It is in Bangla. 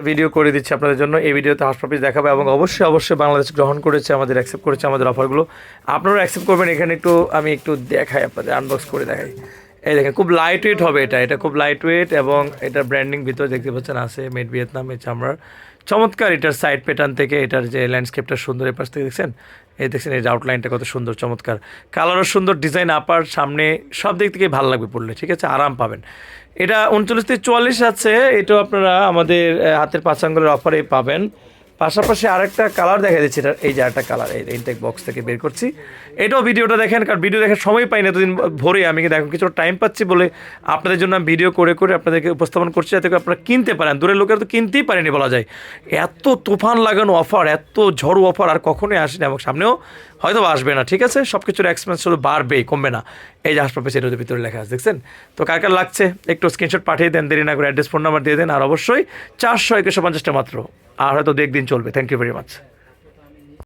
ভিডিও করে দিচ্ছি আপনাদের জন্য। এই ভিডিওতে হাউস পাপিস দেখাবো এবং অবশ্যই অবশ্যই বাংলাদেশ গ্রহণ করেছে, আমাদের অ্যাকসেপ্ট করেছে আমাদের অফারগুলো আপনারা অ্যাকসেপ্ট করবেন, এখানে একটু আমি একটু দেখাই, আপনাদের আনবক্স করে দেখাই। এই দেখেন, খুব লাইট ওয়েট হবে এটা। এটা খুব লাইট ওয়েট এবং এটা ব্র্যান্ডিং ভিতরে দেখতে পাচ্ছেন, আছে মেড ভিয়েতনাম এই চামড়ার। চমৎকার এটার সাইড প্যাটার্ন থেকে এটার যে ল্যান্ডস্কেপটা সুন্দর, এপাশ থেকে দেখছেন? এই দেখছেন, এই আউটলাইনটা কত সুন্দর, চমৎকার। কালারও সুন্দর ডিজাইন আপার সামনে সব দিক থেকে ভালো লাগবে পড়লে, ঠিক আছে? আরাম পাবেন। এটা উনচল্লিশ থেকে চুয়াল্লিশ আছে, এটাও আপনারা আমাদের হাতের পাঁচ আঙ্গুলের অফারে পাবেন। পাশাপাশি আরেকটা কালার দেখা দিচ্ছে, এটা এই যে আরেকটা কালার এই ইনটেক বক্স থেকে বের করছি। এটাও ভিডিওটা দেখেন, কারণ ভিডিও দেখার সময় পাই না এতদিন ভোরে। আমি কিন্তু এখন কিছুটা টাইম পাচ্ছি বলে আপনাদের জন্য আমি ভিডিও করে করে আপনাদেরকে উপস্থাপন করছি, যাতে আপনারা কিনতে পারেন। দূরের লোকেরা তো কিনতেই পারেনি বলা যায়। এত তুফান লাগানো অফার এত ঝড়ো অফার আর কখনোই আসেনি, এবং সামনেও হয়তো আসবে না, ঠিক আছে? সব কিছুর এক্সপেন্স শুধু বাড়বেই, কমবে না। এই যে হাসপাতাল সেটার ভিতরে লেখা আছে, দেখছেন? তো কার কার লাগছে, একটু স্ক্রিনশট পাঠিয়ে দেন, দেরি না করে অ্যাড্রেস ফোন নাম্বার দিয়ে দেন, আর অবশ্যই চারশো একুশো পঞ্চাশটা মাত্র। আর হয়তো দু একদিন চলবে। Thank you very much